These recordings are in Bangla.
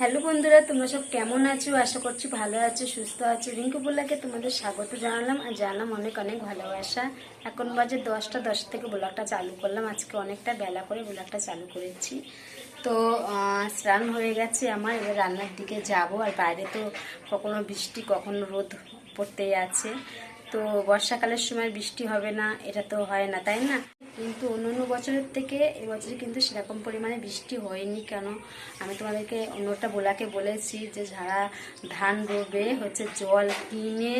হ্যালো বন্ধুরা, তোমরা সব কেমন আছো? আশা করছি ভালো আছো, সুস্থ আছো। রিঙ্কু বলাকে তোমাদের স্বাগত জানালাম আর জানালাম অনেক অনেক ভালোবাসা। এখন বাজে দশটা, দশ থেকে ব্লগটা চালু করলাম। আজকে অনেকটা বেলা করে ব্লগটা চালু করেছি। তো স্নান হয়ে গেছে আমার, এবার রান্নার দিকে যাব। আর বাইরে তো কখনো বৃষ্টি, কখনো রোদ পড়তেই আছে। তো বর্ষাকালের সময় বৃষ্টি হবে না, এটা তো হয় না, তাই না? কিন্তু অন্য অন্য বছরের থেকে এবছরে কিন্তু সেরকম পরিমাণে বৃষ্টি হয়নি কেন? আমি তোমাদেরকে অন্যটা বোলাকে বলেছি যে যারা ধান রোবে হচ্ছে জল কিনে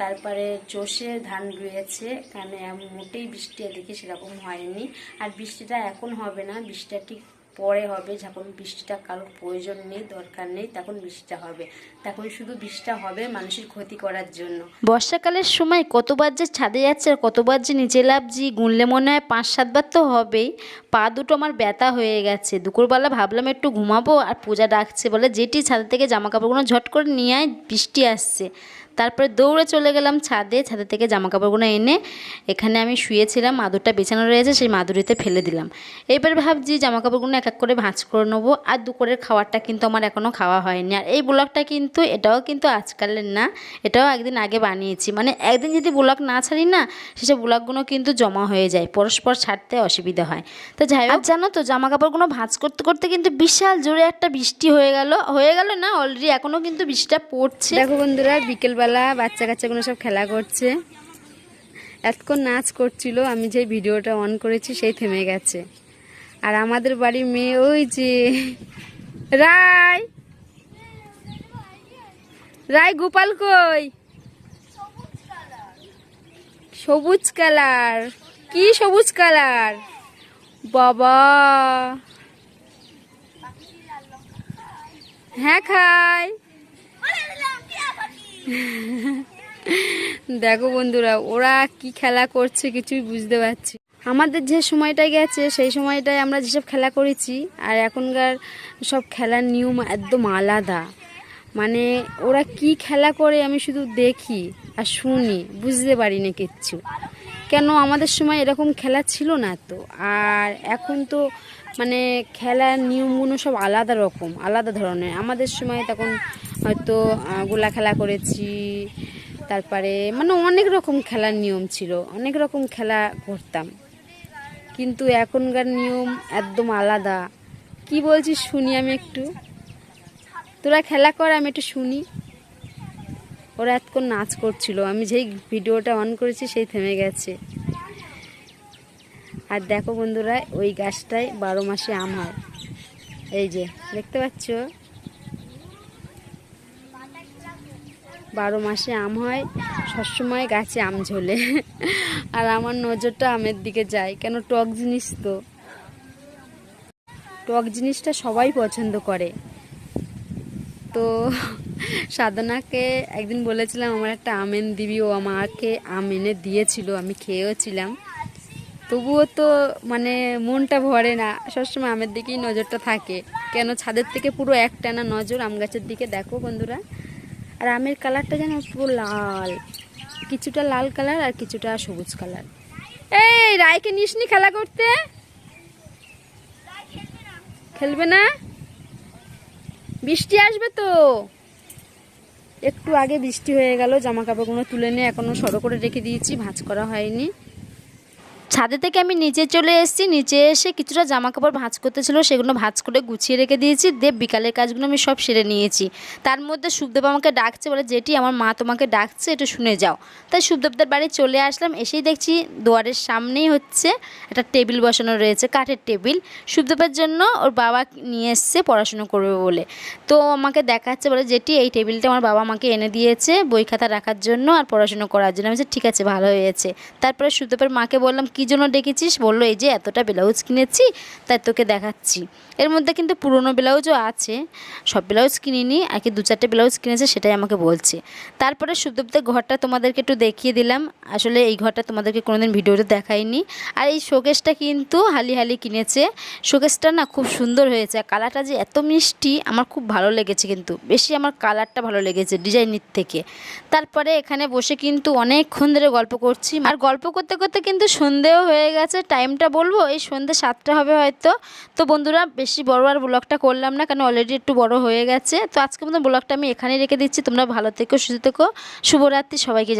তারপরে চষে ধান রুয়েছে কারণ মোটেই বৃষ্টি এদিকে সেরকম হয়নি। আর বৃষ্টিটা এখন হবে না, বৃষ্টিটা ঠিক পরে হবে, যখন বৃষ্টিটা কারোর প্রয়োজন নেই, দরকার নেই, তখন বৃষ্টিটা হবে। তখন শুধু বৃষ্টিটা হবে মানুষের ক্ষতি করার জন্য। বর্ষাকালের সময় কতবার যে ছাদে যাচ্ছে আর কতবার যে নিচে লাভছি গুনলে মনে হয় পাঁচ, সাতবার তো হবেই। পা দুটো আমার ব্যথা হয়ে গেছে। দুপুরবেলা ভাবলাম একটু ঘুমাবো আর পূজা ডাকছে বলে যেটি ছাদ থেকে জামা কাপড়গুলো ঝট করে নিয়ে আয়, বৃষ্টি আসছে। তারপরে দৌড়ে চলে গেলাম ছাদে ছাদে থেকে জামা কাপড়গুলো এনে এখানে আমি শুয়েছিলাম মাদুরটা বেছানো রয়েছে সেই মাদুরিতে ফেলে দিলাম। এবার ভাবছি জামা কাপড়গুলো এক এক করে ভাঁজ করে নেব আর দুপুরের খাবারটা কিন্তু আমার এখনও খাওয়া হয়নি। আর এই ব্লগটা কিন্তু এটাও কিন্তু আজকালের না এটাও একদিন আগে বানিয়েছি। মানে একদিন যদি ব্লগ না ছাড়ি না সেসব ব্লগগুলো কিন্তু জমা হয়ে যায় পরস্পর ছাড়তে অসুবিধা হয়। তো যাই হোক। জানো তো জামা কাপড়গুলো ভাঁজ করতে করতে কিন্তু বিশাল জোরে একটা বৃষ্টি হয়ে গেল হয়ে গেল না অলরেডি এখনও কিন্তু বৃষ্টিটা পড়ছে। দেখো বন্ধুরা বিকেলবেলা বাচ্চা কাচ্চাগুলো সব খেলা করছে। এতক্ষণ নাচ করছিল, আমি যে ভিডিওটা অন করেছি সেই থেমে গেছে। আর আমাদের বাড়ির মেয়ে ওই যে রায় রায় গোপাল কই? সবুজ কালার। কি সবুজ কালার? বাবা! হ্যাঁ খাই। দেখো বন্ধুরা, ওরা কি খেলা করছে কিছুই বুঝতে পারছি আমাদের যে সময়টা গেছে, সেই সময়টায় আমরা যেসব খেলা করেছি, আর এখনকার সব খেলার নিয়ম একদম আলাদা। মানে ওরা কি খেলা করে আমি শুধু দেখি আর শুনি, বুঝতে পারি না কিচ্ছু। কেন আমাদের সময় এরকম খেলা ছিল না তো, আর এখন তো মানে খেলার নিয়মগুলো সব আলাদা রকম, আলাদা ধরনের। আমাদের সময় তখন হয়তো গোলা খেলা করেছি। তারপরে মানে অনেক রকম খেলার নিয়ম ছিল, অনেক রকম খেলা করতাম। কিন্তু এখনকার নিয়ম একদম আলাদা। কি বলছিস শুনি আমি একটু? তোরা খেলা কর, আমি একটু শুনি। ওরা এতক্ষণ নাচ করছিল, আমি যেই ভিডিওটা অন করেছি সেই থেমে গেছে। আর দেখো বন্ধুরা, ওই গাছটায় বারো মাসে আম হয়। এই যে, দেখতে পাচ্ছ? বারো মাসে আম হয়, সবসময় গাছে আম ঝোলে। আর আমার নজরটা আমের দিকে যায়, কেন টক জিনিস তো? টক জিনিসটা সবাই পছন্দ করে। তো সাধনাকে একদিন বলেছিলাম, আমার একটা আম এনে দিবি। ও আমাকে আম এনে দিয়েছিল, আমি খেয়েওছিলাম তবুও তো মানে মনটা ভরে না, সবসময় আমের দিকেই নজরটা থাকে। কেন ছাদের থেকে পুরো একটানা নজর আম গাছের দিকে? দেখো বন্ধুরা। আর আমের কালারটা যেন পুরো লাল। কিছুটা লাল কালার আর কিছুটা সবুজ কালার। এই, রায়কে নিসনি খেলা করতে? খেলবে না? বৃষ্টি আসবে তো। একটু আগে বৃষ্টি হয়ে গেল জামা কাপড়গুলো তুলে নিয়ে এখনও সরো করে রেখে দিয়েছি, ভাঁজ করা হয়নি। ছাদে থেকে আমি নিচে চলে এসেছি। নিচে এসে কিছুটা জামা কাপড় ভাঁজ করতে ছিল, সেগুলো ভাঁজ করে গুছিয়ে রেখে দিয়েছি। দেব বিকালের কাজগুলো আমি সব সেরে নিয়েছি। তার মধ্যে সুখদেব আমাকে ডাকছে বলে যেটি আমার মা তোমাকে ডাকছে এটা শুনে যাও। তাই সুখদেবদের বাড়ি চলে আসলাম। এসেই দেখছি দুয়ারের সামনেই হচ্ছে একটা টেবিল বসানো রয়েছে, কাঠের টেবিল। সুখদেবের জন্য ওর বাবা নিয়ে এসছে পড়াশুনো করবে বলে। তো আমাকে দেখাচ্ছে বলে যেটি এই টেবিলটা আমার বাবা আমাকে এনে দিয়েছে বই খাতা রাখার জন্য আর পড়াশুনো করার জন্য। আমি ঠিক আছে, ভালো হয়েছে। তারপরে সুদেবের মাকে বললাম কী জন্য ডেকেছিস? বলল, এই যে এতটা ব্লাউজ কিনেছি, তাই তোকে দেখাচ্ছি। এর মধ্যে কিন্তু পুরনো ব্লাউজও আছে। সব ব্লাউজ কিনিনি আর কি দু চারটে ব্লাউজ কিনেছে, সেটাই আমাকে বলছে। তারপরে সুদেবদের ঘরটা তোমাদেরকে একটু দেখিয়ে দিলাম। আসলে এই ঘরটা তোমাদেরকে কোনোদিন ভিডিওতে দেখাইনি। আর এই শোকেসটা কিন্তু হালি হালি কিনেছে। শোকেসটা না খুব সুন্দর হয়েছে। আর কালারটা যে এত মিষ্টি, আমার খুব ভালো লেগেছে কিন্তু। বেশি আমার কালারটা ভালো লেগেছে ডিজাইনের থেকে। তারপরে এখানে বসে কিন্তু অনেকক্ষণ ধরে গল্প করছি। আর গল্প করতে করতে কিন্তু সন্ধে সন্ধেও হয়ে গেছে টাইমটা বলব, এই সন্ধে সাতটা হবে হয়তো। তো বন্ধুরা, বেশি বড় আর ব্লগটা করলাম না, কারণ অলরেডি একটু বড় হয়ে গেছে। তো আজকের মতো ব্লগটা আমি এখানেই রেখে দিচ্ছি, তোমরা ভালো থেকো, সুস্থ থেকো, শুভরাত্রি সবাইকে